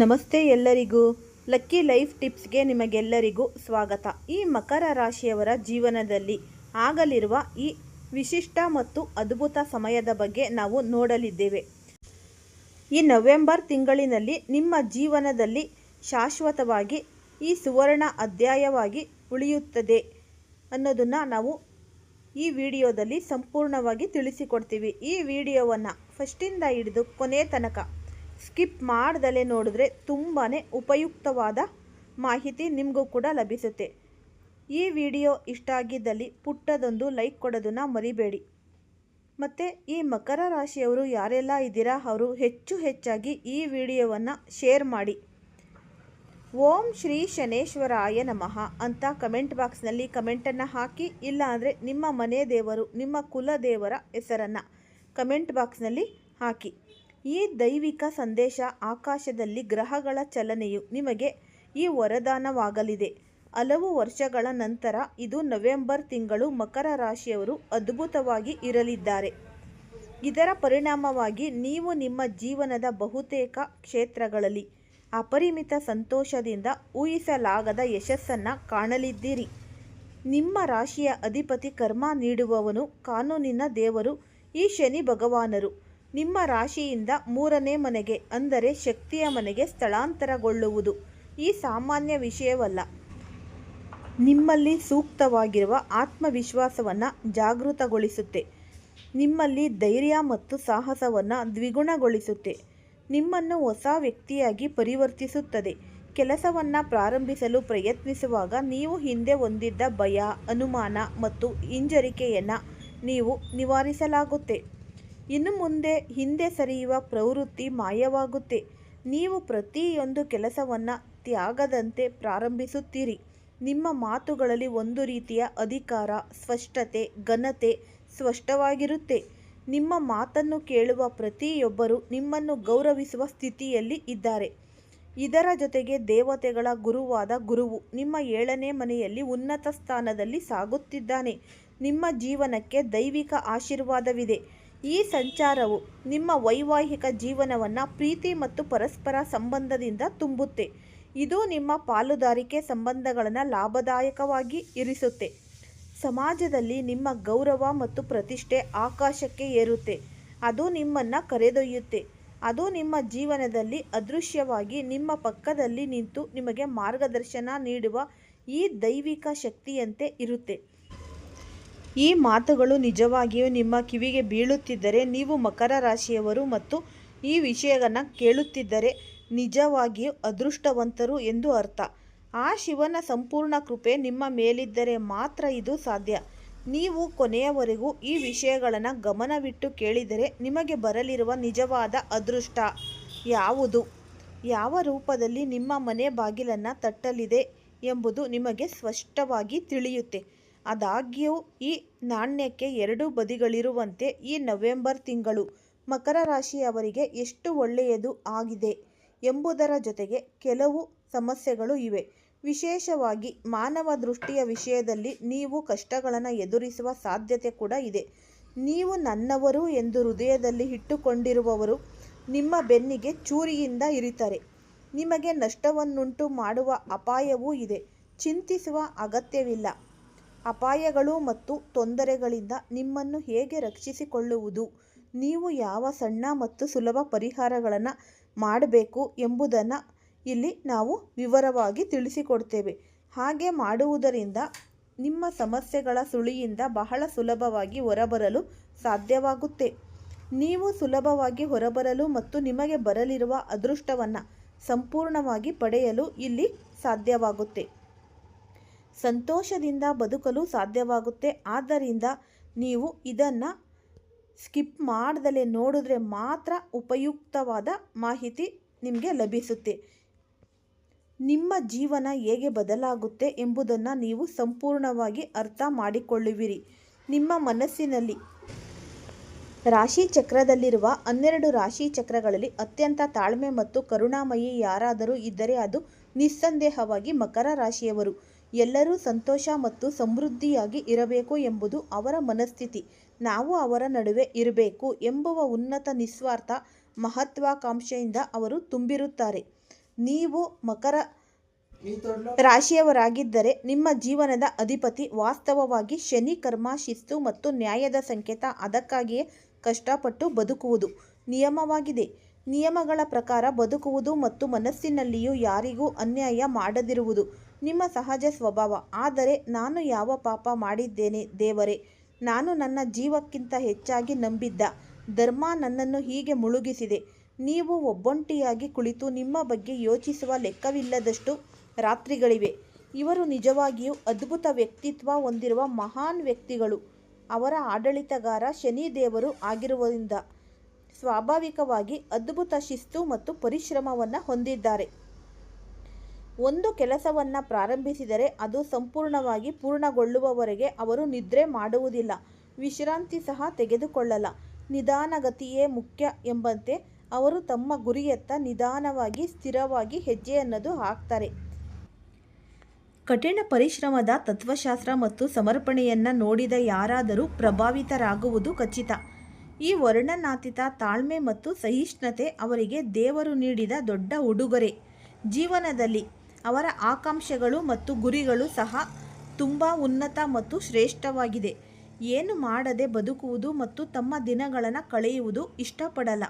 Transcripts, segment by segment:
ನಮಸ್ತೆ ಎಲ್ಲರಿಗೂ. Lucky life ಟಿಪ್ಸ್ಗೆ ನಿಮಗೆಲ್ಲರಿಗೂ ಸ್ವಾಗತ. ಈ ಮಕರ ರಾಶಿಯವರ ಜೀವನದಲ್ಲಿ ಆಗಲಿರುವ ಈ ವಿಶಿಷ್ಟ ಮತ್ತು ಅದ್ಭುತ ಸಮಯದ ಬಗ್ಗೆ ನಾವು ನೋಡಲಿದ್ದೇವೆ. ಈ ನವೆಂಬರ್ ತಿಂಗಳಿನಲ್ಲಿ ನಿಮ್ಮ ಜೀವನದಲ್ಲಿ ಶಾಶ್ವತವಾಗಿ ಈ ಸುವರ್ಣ ಅಧ್ಯಾಯವಾಗಿ ಉಳಿಯುತ್ತದೆ ಅನ್ನೋದನ್ನು ನಾವು ಈ ವಿಡಿಯೋದಲ್ಲಿ ಸಂಪೂರ್ಣವಾಗಿ ತಿಳಿಸಿಕೊಡ್ತೀವಿ. ಈ ವಿಡಿಯೋವನ್ನು ಫಸ್ಟಿಂದ ಹಿಡಿದು ಕೊನೆ ತನಕ ಸ್ಕಿಪ್ ಮಾಡ್ದಲೇ ನೋಡಿದ್ರೆ ತುಂಬಾ ಉಪಯುಕ್ತವಾದ ಮಾಹಿತಿ ನಿಮಗೂ ಕೂಡ ಲಭಿಸುತ್ತೆ. ಈ ವಿಡಿಯೋ ಇಷ್ಟ ಆಗಿದ್ದಲ್ಲಿ ಪುಟ್ಟದೊಂದು ಲೈಕ್ ಕೊಡೋದನ್ನು ಮರಿಬೇಡಿ. ಮತ್ತು ಈ ಮಕರ ರಾಶಿಯವರು ಯಾರೆಲ್ಲ ಇದ್ದೀರಾ ಅವರು ಹೆಚ್ಚು ಹೆಚ್ಚಾಗಿ ಈ ವಿಡಿಯೋವನ್ನು ಶೇರ್ ಮಾಡಿ. ಓಂ ಶ್ರೀ ಶನೇಶ್ವರಾಯ ನಮಃ ಅಂತ ಕಮೆಂಟ್ ಬಾಕ್ಸ್ನಲ್ಲಿ ಕಮೆಂಟನ್ನು ಹಾಕಿ, ಇಲ್ಲ ಅಂದರೆ ನಿಮ್ಮ ಮನೆ ದೇವರು, ನಿಮ್ಮ ಕುಲದೇವರ ಹೆಸರನ್ನು ಕಮೆಂಟ್ ಬಾಕ್ಸ್ನಲ್ಲಿ ಹಾಕಿ. ಈ ದೈವಿಕ ಸಂದೇಶ ಆಕಾಶದಲ್ಲಿ ಗ್ರಹಗಳ ಚಲನೆಯು ನಿಮಗೆ ಈ ವರದಾನವಾಗಲಿದೆ. ಹಲವು ವರ್ಷಗಳ ನಂತರ ಇದು ನವೆಂಬರ್ ತಿಂಗಳು ಮಕರ ರಾಶಿಯವರು ಅದ್ಭುತವಾಗಿ ಇರಲಿದ್ದಾರೆ. ಇದರ ಪರಿಣಾಮವಾಗಿ ನೀವು ನಿಮ್ಮ ಜೀವನದ ಬಹುತೇಕ ಕ್ಷೇತ್ರಗಳಲ್ಲಿ ಅಪರಿಮಿತ ಸಂತೋಷದಿಂದ ಊಹಿಸಲಾಗದ ಯಶಸ್ಸನ್ನು ಕಾಣಲಿದ್ದೀರಿ. ನಿಮ್ಮ ರಾಶಿಯ ಅಧಿಪತಿ ಕರ್ಮ ನೀಡುವವನು ಕಾನೂನಿನ ದೇವರು, ಈ ಶನಿ ಭಗವಾನರು. ನಿಮ್ಮ ರಾಶಿಯಿಂದ ಮೂರನೇ ಮನೆಗೆ, ಅಂದರೆ ಶಕ್ತಿಯ ಮನೆಗೆ ಸ್ಥಳಾಂತರಗೊಳ್ಳುವುದು. ಈ ಸಾಮಾನ್ಯ ವಿಷಯವಲ್ಲ. ನಿಮ್ಮಲ್ಲಿ ಸೂಕ್ತವಾಗಿರುವ ಆತ್ಮವಿಶ್ವಾಸವನ್ನು ಜಾಗೃತಗೊಳಿಸುತ್ತೆ. ನಿಮ್ಮಲ್ಲಿ ಧೈರ್ಯ ಮತ್ತು ಸಾಹಸವನ್ನು ದ್ವಿಗುಣಗೊಳಿಸುತ್ತೆ. ನಿಮ್ಮನ್ನು ಹೊಸ ವ್ಯಕ್ತಿಯಾಗಿ ಪರಿವರ್ತಿಸುತ್ತದೆ. ಕೆಲಸವನ್ನು ಪ್ರಾರಂಭಿಸಲು ಪ್ರಯತ್ನಿಸುವಾಗ ನೀವು ಹಿಂದೆ ಹೊಂದಿದ್ದ ಭಯ, ಅನುಮಾನ ಮತ್ತು ಹಿಂಜರಿಕೆಯನ್ನು ನೀವು ನಿವಾರಿಸಲಾಗುತ್ತೆ. ಇನ್ನು ಮುಂದೆ ಹಿಂದೆ ಸರಿಯುವ ಪ್ರವೃತ್ತಿ ಮಾಯವಾಗುತ್ತೆ. ನೀವು ಪ್ರತಿಯೊಂದು ಕೆಲಸವನ್ನು ತ್ಯಾಗದಂತೆ ಪ್ರಾರಂಭಿಸುತ್ತೀರಿ. ನಿಮ್ಮ ಮಾತುಗಳಲ್ಲಿ ಒಂದು ರೀತಿಯ ಅಧಿಕಾರ, ಸ್ಪಷ್ಟತೆ, ಘನತೆ ಸ್ಪಷ್ಟವಾಗಿರುತ್ತೆ. ನಿಮ್ಮ ಮಾತನ್ನು ಕೇಳುವ ಪ್ರತಿಯೊಬ್ಬರು ನಿಮ್ಮನ್ನು ಗೌರವಿಸುವ ಸ್ಥಿತಿಯಲ್ಲಿ ಇದ್ದಾರೆ. ಇದರ ಜೊತೆಗೆ ದೇವತೆಗಳ ಗುರುವಾದ ಗುರುವು ನಿಮ್ಮ ಏಳನೇ ಮನೆಯಲ್ಲಿ ಉನ್ನತ ಸ್ಥಾನದಲ್ಲಿ ಸಾಗುತ್ತಿದ್ದಾನೆ. ನಿಮ್ಮ ಜೀವನಕ್ಕೆ ದೈವಿಕ ಆಶೀರ್ವಾದವಿದೆ. ಈ ಸಂಚಾರವು ನಿಮ್ಮ ವೈವಾಹಿಕ ಜೀವನವನ್ನು ಪ್ರೀತಿ ಮತ್ತು ಪರಸ್ಪರ ಸಂಬಂಧದಿಂದ ತುಂಬುತ್ತೆ. ಇದು ನಿಮ್ಮ ಪಾಲುದಾರಿಕೆ ಸಂಬಂಧಗಳನ್ನು ಲಾಭದಾಯಕವಾಗಿ ಇರಿಸುತ್ತೆ. ಸಮಾಜದಲ್ಲಿ ನಿಮ್ಮ ಗೌರವ ಮತ್ತು ಪ್ರತಿಷ್ಠೆ ಆಕಾಶಕ್ಕೆ ಏರುತ್ತೆ. ಅದು ನಿಮ್ಮನ್ನು ಕರೆದೊಯ್ಯುತ್ತೆ. ಅದು ನಿಮ್ಮ ಜೀವನದಲ್ಲಿ ಅದೃಶ್ಯವಾಗಿ ನಿಮ್ಮ ಪಕ್ಕದಲ್ಲಿ ನಿಂತು ನಿಮಗೆ ಮಾರ್ಗದರ್ಶನ ನೀಡುವ ಈ ದೈವಿಕ ಶಕ್ತಿಯಂತೆ ಇರುತ್ತೆ. ಈ ಮಾತುಗಳು ನಿಜವಾಗಿಯೂ ನಿಮ್ಮ ಕಿವಿಗೆ ಬೀಳುತ್ತಿದ್ದರೆ ನೀವು ಮಕರ ರಾಶಿಯವರು ಮತ್ತು ಈ ವಿಷಯವನ್ನು ಕೇಳುತ್ತಿದ್ದರೆ ನಿಜವಾಗಿಯೂ ಅದೃಷ್ಟವಂತರು ಎಂದು ಅರ್ಥ. ಆ ಶಿವನ ಸಂಪೂರ್ಣ ಕೃಪೆ ನಿಮ್ಮ ಮೇಲಿದ್ದರೆ ಮಾತ್ರ ಇದು ಸಾಧ್ಯ. ನೀವು ಕೊನೆಯವರೆಗೂ ಈ ವಿಷಯಗಳನ್ನು ಗಮನವಿಟ್ಟು ಕೇಳಿದರೆ ನಿಮಗೆ ಬರಲಿರುವ ನಿಜವಾದ ಅದೃಷ್ಟ ಯಾವುದು? ಯಾವ ರೂಪದಲ್ಲಿ ನಿಮ್ಮ ಮನೆ ಬಾಗಿಲನ್ನು ತಟ್ಟಲಿದೆ ಎಂಬುದು ನಿಮಗೆ ಸ್ಪಷ್ಟವಾಗಿ ತಿಳಿಯುತ್ತೆ. ಆದಾಗ್ಯೂ, ಈ ನಾಣ್ಯಕ್ಕೆ ಎರಡು ಬದಿಗಳಿರುವಂತೆ ಈ ನವೆಂಬರ್ ತಿಂಗಳು ಮಕರ ರಾಶಿಯವರಿಗೆ ಎಷ್ಟು ಒಳ್ಳೆಯದು ಆಗಿದೆ ಎಂಬುದರ ಜೊತೆಗೆ ಕೆಲವು ಸಮಸ್ಯೆಗಳು ಇವೆ. ವಿಶೇಷವಾಗಿ ಮಾನವ ದೃಷ್ಟಿಯ ವಿಷಯದಲ್ಲಿ ನೀವು ಕಷ್ಟಗಳನ್ನು ಎದುರಿಸುವ ಸಾಧ್ಯತೆ ಕೂಡ ಇದೆ. ನೀವು ನನ್ನವರು ಎಂದು ಹೃದಯದಲ್ಲಿ ಇಟ್ಟುಕೊಂಡಿರುವವರು ನಿಮ್ಮ ಬೆನ್ನಿಗೆ ಚೂರಿಯಿಂದ ಇರಿತಾರೆ. ನಿಮಗೆ ನಷ್ಟವನ್ನುಂಟು ಮಾಡುವ ಅಪಾಯವೂ ಇದೆ. ಚಿಂತಿಸುವ ಅಗತ್ಯವಿಲ್ಲ. ಅಪಾಯಗಳು ಮತ್ತು ತೊಂದರೆಗಳಿಂದ ನಿಮ್ಮನ್ನು ಹೇಗೆ ರಕ್ಷಿಸಿಕೊಳ್ಳುವುದು? ನೀವು ಯಾವ ಸಣ್ಣ ಮತ್ತು ಸುಲಭ ಪರಿಹಾರಗಳನ್ನು ಮಾಡಬೇಕು ಎಂಬುದನ್ನು ಇಲ್ಲಿ ನಾವು ವಿವರವಾಗಿ ತಿಳಿಸಿಕೊಡ್ತೇವೆ. ಹಾಗೆ ಮಾಡುವುದರಿಂದ ನಿಮ್ಮ ಸಮಸ್ಯೆಗಳ ಸುಳಿಯಿಂದ ಬಹಳ ಸುಲಭವಾಗಿ ಹೊರಬರಲು ಸಾಧ್ಯವಾಗುತ್ತೆ. ನೀವು ಸುಲಭವಾಗಿ ಹೊರಬರಲು ಮತ್ತು ನಿಮಗೆ ಬರಲಿರುವ ಅದೃಷ್ಟವನ್ನು ಸಂಪೂರ್ಣವಾಗಿ ಪಡೆಯಲು ಇಲ್ಲಿ ಸಾಧ್ಯವಾಗುತ್ತೆ. ಸಂತೋಷದಿಂದ ಬದುಕಲು ಸಾಧ್ಯವಾಗುತ್ತೆ. ಆದ್ದರಿಂದ ನೀವು ಇದನ್ನು ಸ್ಕಿಪ್ ಮಾಡ್ದಲೇ ನೋಡಿದ್ರೆ ಮಾತ್ರ ಉಪಯುಕ್ತವಾದ ಮಾಹಿತಿ ನಿಮಗೆ ಲಭಿಸುತ್ತೆ. ನಿಮ್ಮ ಜೀವನ ಹೇಗೆ ಬದಲಾಗುತ್ತೆ ಎಂಬುದನ್ನು ನೀವು ಸಂಪೂರ್ಣವಾಗಿ ಅರ್ಥ ಮಾಡಿಕೊಳ್ಳುವಿರಿ. ನಿಮ್ಮ ಮನಸ್ಸಿನಲ್ಲಿ ರಾಶಿ ಚಕ್ರದಲ್ಲಿರುವ ಹನ್ನೆರಡು ರಾಶಿ ಚಕ್ರಗಳಲ್ಲಿ ಅತ್ಯಂತ ತಾಳ್ಮೆ ಮತ್ತು ಕರುಣಾಮಯಿ ಯಾರಾದರೂ ಇದ್ದರೆ ಅದು ನಿಸ್ಸಂದೇಹವಾಗಿ ಮಕರ ರಾಶಿಯವರು. ಎಲ್ಲರೂ ಸಂತೋಷ ಮತ್ತು ಸಮೃದ್ಧಿಯಾಗಿ ಇರಬೇಕು ಎಂಬುದು ಅವರ ಮನಸ್ಥಿತಿ. ನಾವು ಅವರ ನಡುವೆ ಇರಬೇಕು ಎಂಬುವ ಉನ್ನತ ನಿಸ್ವಾರ್ಥ ಮಹತ್ವಾಕಾಂಕ್ಷೆಯಿಂದ ಅವರು ತುಂಬಿರುತ್ತಾರೆ. ನೀವು ಮಕರ ರಾಶಿಯವರಾಗಿದ್ದರೆ ನಿಮ್ಮ ಜೀವನದ ಅಧಿಪತಿ ವಾಸ್ತವವಾಗಿ ಶನಿ, ಕರ್ಮ, ಶಿಸ್ತು ಮತ್ತು ನ್ಯಾಯದ ಸಂಕೇತ. ಅದಕ್ಕಾಗಿಯೇ ಕಷ್ಟಪಟ್ಟು ಬದುಕುವುದು ನಿಯಮವಾಗಿದೆ. ನಿಯಮಗಳ ಪ್ರಕಾರ ಬದುಕುವುದು ಮತ್ತು ಮನಸ್ಸಿನಲ್ಲಿಯೂ ಯಾರಿಗೂ ಅನ್ಯಾಯ ಮಾಡದಿರುವುದು. ನಿಮ್ಮ ಸಹಜ ಸ್ವಭಾವ. ಆದರೆ ನಾನು ಯಾವ ಪಾಪ ಮಾಡಿದ್ದೇನೆ ದೇವರೇ? ನಾನು ನನ್ನ ಜೀವಕ್ಕಿಂತ ಹೆಚ್ಚಾಗಿ ನಂಬಿದ್ದ. ಧರ್ಮ ನನ್ನನ್ನು ಹೀಗೆ ಮುಳುಗಿಸಿದೆ. ನೀವು ಒಬ್ಬೊಂಟಿಯಾಗಿ ಕುಳಿತು ನಿಮ್ಮ ಬಗ್ಗೆ ಯೋಚಿಸುವ ಲೆಕ್ಕವಿಲ್ಲದಷ್ಟು ರಾತ್ರಿಗಳಿವೆ. ಇವರು ನಿಜವಾಗಿಯೂ ಅದ್ಭುತ ವ್ಯಕ್ತಿತ್ವ ಹೊಂದಿರುವ ಮಹಾನ್ ವ್ಯಕ್ತಿಗಳು. ಅವರ ಆಡಳಿತಗಾರ ಶನಿದೇವರು ಆಗಿರುವುದರಿಂದ ಸ್ವಾಭಾವಿಕವಾಗಿ ಅದ್ಭುತ ಶಿಸ್ತು ಮತ್ತು ಪರಿಶ್ರಮವನ್ನು ಹೊಂದಿದ್ದಾರೆ. ಒಂದು ಕೆಲಸವನ್ನು ಪ್ರಾರಂಭಿಸಿದರೆ ಅದು ಸಂಪೂರ್ಣವಾಗಿ ಪೂರ್ಣಗೊಳ್ಳುವವರೆಗೆ ಅವರು ನಿದ್ರೆ ಮಾಡುವುದಿಲ್ಲ. ವಿಶ್ರಾಂತಿ ಸಹ ತೆಗೆದುಕೊಳ್ಳಲ್ಲ. ನಿಧಾನಗತಿಯೇ ಮುಖ್ಯ ಎಂಬಂತೆ ಅವರು ತಮ್ಮ ಗುರಿಯತ್ತ ನಿಧಾನವಾಗಿ ಸ್ಥಿರವಾಗಿ ಹೆಜ್ಜೆಯನ್ನದು ಹಾಕ್ತಾರೆ. ಕಠಿಣ ಪರಿಶ್ರಮದ ತತ್ವಶಾಸ್ತ್ರ ಮತ್ತು ಸಮರ್ಪಣೆಯನ್ನು ನೋಡಿದ ಯಾರಾದರೂ ಪ್ರಭಾವಿತರಾಗುವುದು ಖಚಿತ. ಈ ವರ್ಣನಾತೀತ ತಾಳ್ಮೆ ಮತ್ತು ಸಹಿಷ್ಣುತೆ ಅವರಿಗೆ ದೇವರು ನೀಡಿದ ದೊಡ್ಡ ಉಡುಗೊರೆ. ಜೀವನದಲ್ಲಿ ಅವರ ಆಕಾಂಕ್ಷೆಗಳು ಮತ್ತು ಗುರಿಗಳು ಸಹ ತುಂಬ ಉನ್ನತ ಮತ್ತು ಶ್ರೇಷ್ಠವಾಗಿದೆ. ಏನು ಮಾಡದೆ ಬದುಕುವುದು ಮತ್ತು ತಮ್ಮ ದಿನಗಳನ್ನು ಕಳೆಯುವುದು ಇಷ್ಟಪಡಲ್ಲ.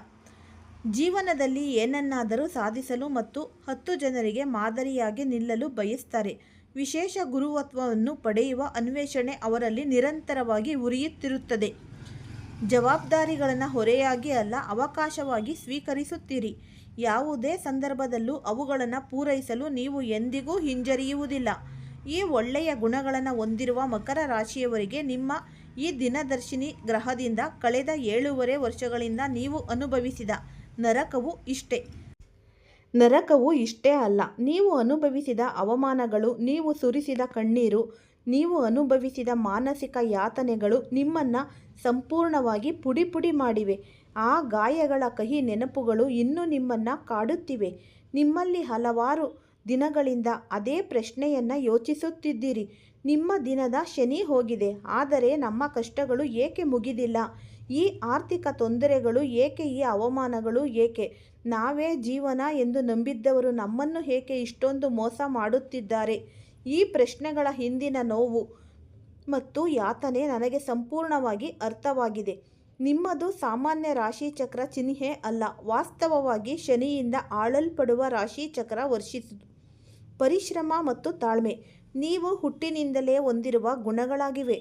ಜೀವನದಲ್ಲಿ ಏನನ್ನಾದರೂ ಸಾಧಿಸಲು ಮತ್ತು ಹತ್ತು ಜನರಿಗೆ ಮಾದರಿಯಾಗಿ ನಿಲ್ಲಲು ಬಯಸ್ತಾರೆ. ವಿಶೇಷ ಗುರುವತ್ವವನ್ನು ಪಡೆಯುವ ಅನ್ವೇಷಣೆ ಅವರಲ್ಲಿ ನಿರಂತರವಾಗಿ ಉರಿಯುತ್ತಿರುತ್ತದೆ. ಜವಾಬ್ದಾರಿಗಳನ್ನು ಹೊರೆಯಾಗಿ ಅಲ್ಲ, ಅವಕಾಶವಾಗಿ ಸ್ವೀಕರಿಸುತ್ತೀರಿ. ಯಾವುದೇ ಸಂದರ್ಭದಲ್ಲೂ ಅವುಗಳನ್ನು ಪೂರೈಸಲು ನೀವು ಎಂದಿಗೂ ಹಿಂಜರಿಯುವುದಿಲ್ಲ. ಈ ಒಳ್ಳೆಯ ಗುಣಗಳನ್ನು ಹೊಂದಿರುವ ಮಕರ ರಾಶಿಯವರಿಗೆ ನಿಮ್ಮ ಈ ದಿನದರ್ಶಿನಿ ಗ್ರಹದಿಂದ ಕಳೆದ ಏಳೂವರೆ ವರ್ಷಗಳಿಂದ ನೀವು ಅನುಭವಿಸಿದ ನರಕವು ಇಷ್ಟೇ. ನರಕವು ಇಷ್ಟೇ ಅಲ್ಲ. ನೀವು ಅನುಭವಿಸಿದ ಅವಮಾನಗಳು, ನೀವು ಸುರಿಸಿದ ಕಣ್ಣೀರು ನೀವು ಅನುಭವಿಸಿದ ಮಾನಸಿಕ ಯಾತನೆಗಳು ನಿಮ್ಮನ್ನು ಸಂಪೂರ್ಣವಾಗಿ ಪುಡಿ ಪುಡಿ ಮಾಡಿವೆ. ಆ ಗಾಯಗಳ ಕಹಿ ನೆನಪುಗಳು ಇನ್ನೂ ನಿಮ್ಮನ್ನು ಕಾಡುತ್ತಿವೆ. ನಿಮ್ಮಲ್ಲಿ ಹಲವಾರು ದಿನಗಳಿಂದ ಅದೇ ಪ್ರಶ್ನೆಯನ್ನು ಯೋಚಿಸುತ್ತಿದ್ದೀರಿ. ನಿಮ್ಮ ದಿನದ ಶನಿ ಹೋಗಿದೆ. ಆದರೆ ನಮ್ಮ ಕಷ್ಟಗಳು ಏಕೆ ಮುಗಿದಿಲ್ಲ? ಈ ಆರ್ಥಿಕ ತೊಂದರೆಗಳು ಏಕೆ? ಈ ಅವಮಾನಗಳು ಏಕೆ? ನಾವೇ ಜೀವನ ಎಂದು ನಂಬಿದ್ದವರು ನಮ್ಮನ್ನು ಏಕೆ ಇಷ್ಟೊಂದು ಮೋಸ ಮಾಡುತ್ತಿದ್ದಾರೆ? ಈ ಪ್ರಶ್ನೆಗಳ ಹಿಂದಿನ ನೋವು ಮತ್ತು ಯಾತನೆ ನನಗೆ ಸಂಪೂರ್ಣವಾಗಿ ಅರ್ಥವಾಗಿದೆ. ನಿಮ್ಮದು ಸಾಮಾನ್ಯ ರಾಶಿ ಚಕ್ರ ಚಿಹ್ನೆ ಅಲ್ಲ. ವಾಸ್ತವವಾಗಿ ಶನಿಯಿಂದ ಆಳಲ್ಪಡುವ ರಾಶಿ ಚಕ್ರ ವರ್ಷಿಸುದು ಪರಿಶ್ರಮ ಮತ್ತು ತಾಳ್ಮೆ. ನೀವು ಹುಟ್ಟಿನಿಂದಲೇ ಹೊಂದಿರುವ ಗುಣಗಳಾಗಿವೆ.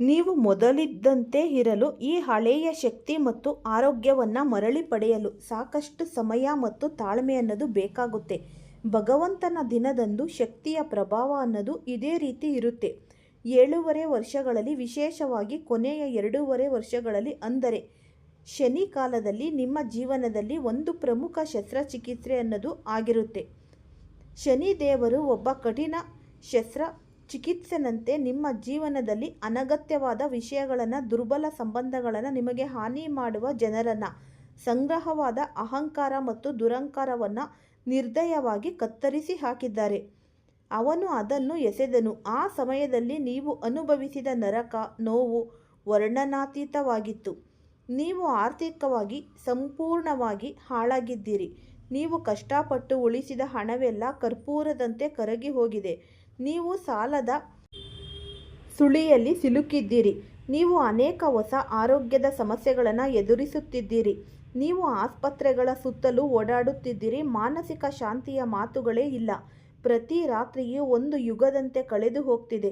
ನೀವು ಮೊದಲಿದ್ದಂತೆ ಇರಲು ಈ ಹಳೆಯ ಶಕ್ತಿ ಮತ್ತು ಆರೋಗ್ಯವನ್ನು ಮರಳಿ ಪಡೆಯಲು ಸಾಕಷ್ಟು ಸಮಯ ಮತ್ತು ತಾಳ್ಮೆ ಅನ್ನೋದು ಬೇಕಾಗುತ್ತೆ. ಭಗವಂತನ ದಿನದಂದು ಶಕ್ತಿಯ ಪ್ರಭಾವ ಅನ್ನೋದು ಇದೇ ರೀತಿ ಇರುತ್ತೆ. ಏಳೂವರೆ ವರ್ಷಗಳಲ್ಲಿ, ವಿಶೇಷವಾಗಿ ಕೊನೆಯ ಎರಡೂವರೆ ವರ್ಷಗಳಲ್ಲಿ ಅಂದರೆ ಶನಿ ಕಾಲದಲ್ಲಿ ನಿಮ್ಮ ಜೀವನದಲ್ಲಿ ಒಂದು ಪ್ರಮುಖ ಶಸ್ತ್ರಚಿಕಿತ್ಸೆ ಅನ್ನೋದು ಆಗಿರುತ್ತೆ. ಶನಿ ದೇವರು ಒಬ್ಬ ಕಠಿಣ ಶಸ್ತ್ರ ಚಿಕಿತ್ಸೆನಂತೆ ನಿಮ್ಮ ಜೀವನದಲ್ಲಿ ಅನಗತ್ಯವಾದ ವಿಷಯಗಳನ್ನು, ದುರ್ಬಲ ಸಂಬಂಧಗಳನ್ನು ನಿಮಗೆ ಹಾನಿ ಮಾಡುವ ಜನರನ್ನು, ಸಂಗ್ರಹವಾದ ಅಹಂಕಾರ ಮತ್ತು ದುರಂಕಾರವನ್ನು ನಿರ್ದಯವಾಗಿ ಕತ್ತರಿಸಿ ಹಾಕಿದ್ದಾರೆ. ಅವನು ಅದನ್ನು ಎಸೆದನು. ಆ ಸಮಯದಲ್ಲಿ ನೀವು ಅನುಭವಿಸಿದ ನರಕ, ನೋವು ವರ್ಣನಾತೀತವಾಗಿತ್ತು. ನೀವು ಆರ್ಥಿಕವಾಗಿ ಸಂಪೂರ್ಣವಾಗಿ ಹಾಳಾಗಿದ್ದೀರಿ. ನೀವು ಕಷ್ಟಪಟ್ಟು ಉಳಿಸಿದ ಹಣವೆಲ್ಲ ಕರ್ಪೂರದಂತೆ ಕರಗಿ ಹೋಗಿದೆ. ನೀವು ಸಾಲದ ಸುಳಿಯಲ್ಲಿ ಸಿಲುಕಿದ್ದೀರಿ. ನೀವು ಅನೇಕ ಹೊಸ ಆರೋಗ್ಯದ ಸಮಸ್ಯೆಗಳನ್ನು ಎದುರಿಸುತ್ತಿದ್ದೀರಿ. ನೀವು ಆಸ್ಪತ್ರೆಗಳ ಸುತ್ತಲೂ ಓಡಾಡುತ್ತಿದ್ದೀರಿ, ಮಾನಸಿಕ ಶಾಂತಿಯ ಮಾತುಗಳೇ ಇಲ್ಲ. ಪ್ರತಿ ರಾತ್ರಿಯೂ ಒಂದು ಯುಗದಂತೆ ಕಳೆದು ಹೋಗ್ತಿದೆ.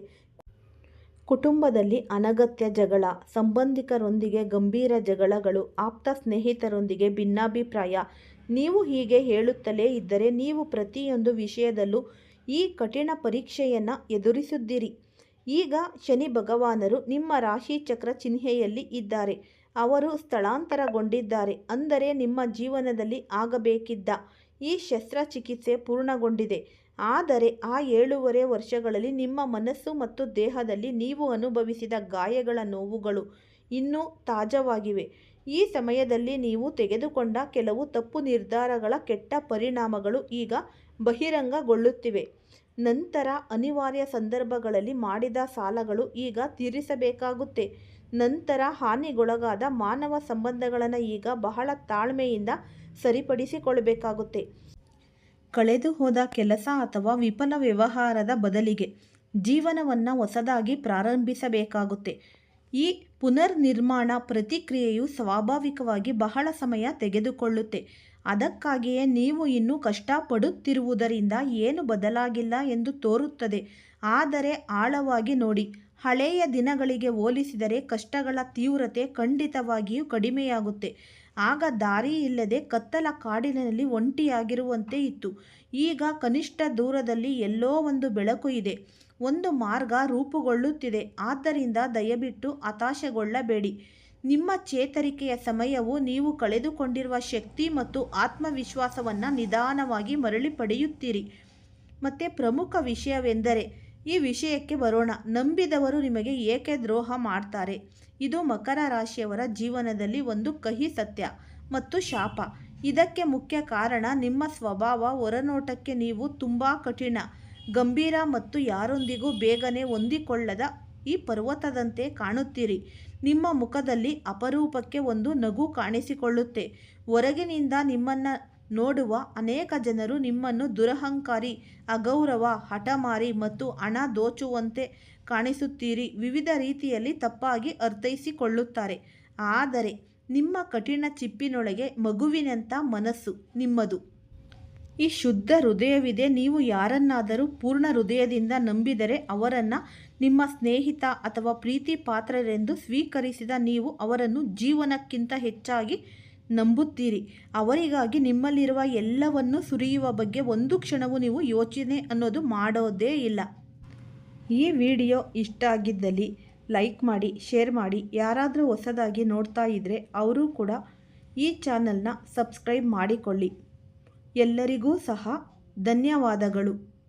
ಕುಟುಂಬದಲ್ಲಿ ಅನಗತ್ಯ ಜಗಳ, ಸಂಬಂಧಿಕರೊಂದಿಗೆ ಗಂಭೀರ ಜಗಳಗಳು, ಆಪ್ತ ಸ್ನೇಹಿತರೊಂದಿಗೆ ಭಿನ್ನಾಭಿಪ್ರಾಯ. ನೀವು ಹೀಗೆ ಹೇಳುತ್ತಲೇ ಇದ್ದರೆ ನೀವು ಪ್ರತಿಯೊಂದು ವಿಷಯದಲ್ಲೂ ಈ ಕಠಿಣ ಪರೀಕ್ಷೆಯನ್ನು ಎದುರಿಸಿದ್ದೀರಿ ಈಗ ಶನಿ ಭಗವಾನರು ನಿಮ್ಮ ರಾಶಿ ಚಕ್ರ ಚಿಹ್ನೆಯಲ್ಲಿ ಇದ್ದಾರೆ. ಅವರು ಸ್ಥಳಾಂತರಗೊಂಡಿದ್ದಾರೆ. ಅಂದರೆ ನಿಮ್ಮ ಜೀವನದಲ್ಲಿ ಆಗಬೇಕಿದ್ದ ಈ ಶಸ್ತ್ರಚಿಕಿತ್ಸೆ ಪೂರ್ಣಗೊಂಡಿದೆ. ಆದರೆ ಆ ಏಳೂವರೆ ವರ್ಷಗಳಲ್ಲಿ ನಿಮ್ಮ ಮನಸ್ಸು ಮತ್ತು ದೇಹದಲ್ಲಿ ನೀವು ಅನುಭವಿಸಿದ ಗಾಯಗಳ ನೋವುಗಳು ಇನ್ನೂ ತಾಜಾವಾಗಿವೆ. ಈ ಸಮಯದಲ್ಲಿ ನೀವು ತೆಗೆದುಕೊಂಡ ಕೆಲವು ತಪ್ಪು ನಿರ್ಧಾರಗಳ ಕೆಟ್ಟ ಪರಿಣಾಮಗಳು ಈಗ ಬಹಿರಂಗಗೊಳ್ಳುತ್ತಿವೆ. ನಂತರ ಅನಿವಾರ್ಯ ಸಂದರ್ಭಗಳಲ್ಲಿ ಮಾಡಿದ ಸಾಲಗಳು ಈಗ ತೀರಿಸಬೇಕಾಗುತ್ತೆ. ನಂತರ ಹಾನಿಗೊಳಗಾದ ಮಾನವ ಸಂಬಂಧಗಳನ್ನು ಈಗ ಬಹಳ ತಾಳ್ಮೆಯಿಂದ ಸರಿಪಡಿಸಿಕೊಳ್ಳಬೇಕಾಗುತ್ತೆ. ಕಳೆದು ಹೋದ ಕೆಲಸ ಅಥವಾ ವಿಫಲ ವ್ಯವಹಾರದ ಬದಲಿಗೆ ಜೀವನವನ್ನು ಹೊಸದಾಗಿ ಪ್ರಾರಂಭಿಸಬೇಕಾಗುತ್ತೆ. ಈ ಪುನರ್ನಿರ್ಮಾಣ ಪ್ರತಿಕ್ರಿಯೆಯು ಸ್ವಾಭಾವಿಕವಾಗಿ ಬಹಳ ಸಮಯ ತೆಗೆದುಕೊಳ್ಳುತ್ತೆ. ಅದಕ್ಕಾಗಿಯೇ ನೀವು ಇನ್ನೂ ಕಷ್ಟಪಡುತ್ತಿರುವುದರಿಂದ ಏನು ಬದಲಾಗಿಲ್ಲ ಎಂದು ತೋರುತ್ತದೆ. ಆದರೆ ಆಳವಾಗಿ ನೋಡಿ ಹಳೆಯ ದಿನಗಳಿಗೆ ಹೋಲಿಸಿದರೆ ಕಷ್ಟಗಳ ತೀವ್ರತೆ ಖಂಡಿತವಾಗಿಯೂ ಕಡಿಮೆಯಾಗುತ್ತೆ. ಆಗ ದಾರಿ ಇಲ್ಲದೆ ಕತ್ತಲ ಕಾಡಿನಲ್ಲಿ ಒಂಟಿಯಾಗಿರುವಂತೆ ಇತ್ತು. ಈಗ ಕನಿಷ್ಠ ದೂರದಲ್ಲಿ ಎಲ್ಲೋ ಒಂದು ಬೆಳಕು ಇದೆ. ಒಂದು ಮಾರ್ಗ ರೂಪುಗೊಳ್ಳುತ್ತಿದೆ. ಆದ್ದರಿಂದ ದಯವಿಟ್ಟು ಹತಾಶೆಗೊಳ್ಳಬೇಡಿ. ನಿಮ್ಮ ಚೇತರಿಕೆಯ ಸಮಯವು ನೀವು ಕಳೆದುಕೊಂಡಿರುವ ಶಕ್ತಿ ಮತ್ತು ಆತ್ಮವಿಶ್ವಾಸವನ್ನು ನಿಧಾನವಾಗಿ ಮರಳಿ ಪಡೆಯುತ್ತೀರಿ. ಮತ್ತು ಪ್ರಮುಖ ವಿಷಯವೆಂದರೆ ಈ ವಿಷಯಕ್ಕೆ ಬರೋಣ. ನಂಬಿದವರು ನಿಮಗೆ ಏಕೆ ದ್ರೋಹ ಮಾಡ್ತಾರೆ? ಇದು ಮಕರ ರಾಶಿಯವರ ಜೀವನದಲ್ಲಿ ಒಂದು ಕಹಿ ಸತ್ಯ ಮತ್ತು ಶಾಪ. ಇದಕ್ಕೆ ಮುಖ್ಯ ಕಾರಣ ನಿಮ್ಮ ಸ್ವಭಾವ ಹೊರನೋಟಕ್ಕೆ ನೀವು ತುಂಬ ಕಠಿಣ. ಗಂಭೀರ ಮತ್ತು ಯಾರೊಂದಿಗೂ ಬೇಗನೆ ಹೊಂದಿಕೊಳ್ಳದ ಈ ಪರ್ವತದಂತೆ ಕಾಣುತ್ತೀರಿ. ನಿಮ್ಮ ಮುಖದಲ್ಲಿ ಅಪರೂಪಕ್ಕೆ ಒಂದು ನಗು ಕಾಣಿಸಿಕೊಳ್ಳುತ್ತೆ. ಹೊರಗಿನಿಂದ ನಿಮ್ಮನ್ನು ನೋಡುವ ಅನೇಕ ಜನರು ನಿಮ್ಮನ್ನು ದುರಹಂಕಾರಿ, ಅಗೌರವ, ಹಠಮಾರಿ ಮತ್ತು ಹಣ ದೋಚುವಂತೆ ಕಾಣಿಸುತ್ತೀರಿ. ವಿವಿಧ ರೀತಿಯಲ್ಲಿ ತಪ್ಪಾಗಿ ಅರ್ಥೈಸಿಕೊಳ್ಳುತ್ತಾರೆ. ಆದರೆ ನಿಮ್ಮ ಕಠಿಣ ಚಿಪ್ಪಿನೊಳಗೆ ಮಗುವಿನಂಥ ಮನಸ್ಸು ನಿಮ್ಮದು. ಈ ಶುದ್ಧ ಹೃದಯವಿದೆ. ನೀವು ಯಾರನ್ನಾದರೂ ಪೂರ್ಣ ಹೃದಯದಿಂದ ನಂಬಿದರೆ ಅವರನ್ನು ನಿಮ್ಮ ಸ್ನೇಹಿತ ಅಥವಾ ಪ್ರೀತಿ ಪಾತ್ರರೆಂದು ಸ್ವೀಕರಿಸಿದ ನೀವು ಅವರನ್ನು ಜೀವನಕ್ಕಿಂತ ಹೆಚ್ಚಾಗಿ ನಂಬುತ್ತೀರಿ. ಅವರಿಗಾಗಿ ನಿಮ್ಮಲ್ಲಿರುವ ಎಲ್ಲವನ್ನು ಸುರಿಯುವ ಬಗ್ಗೆ ಒಂದು ಕ್ಷಣವೂ ನೀವು ಯೋಚನೆ ಅನ್ನೋದು ಮಾಡೋದೇ ಇಲ್ಲ. ಈ ವಿಡಿಯೋ ಇಷ್ಟ ಆಗಿದ್ದಲ್ಲಿ ಲೈಕ್ ಮಾಡಿ, ಶೇರ್ ಮಾಡಿ, ಯಾರಾದರೂ ಹೊಸದಾಗಿ ನೋಡ್ತಾ ಇದ್ದರೆ ಅವರು ಕೂಡ ಈ ಚಾನಲ್ನ ಸಬ್ಸ್ಕ್ರೈಬ್ ಮಾಡಿಕೊಳ್ಳಿ. ಎಲ್ಲರಿಗೂ ಸಹ ಧನ್ಯವಾದಗಳು.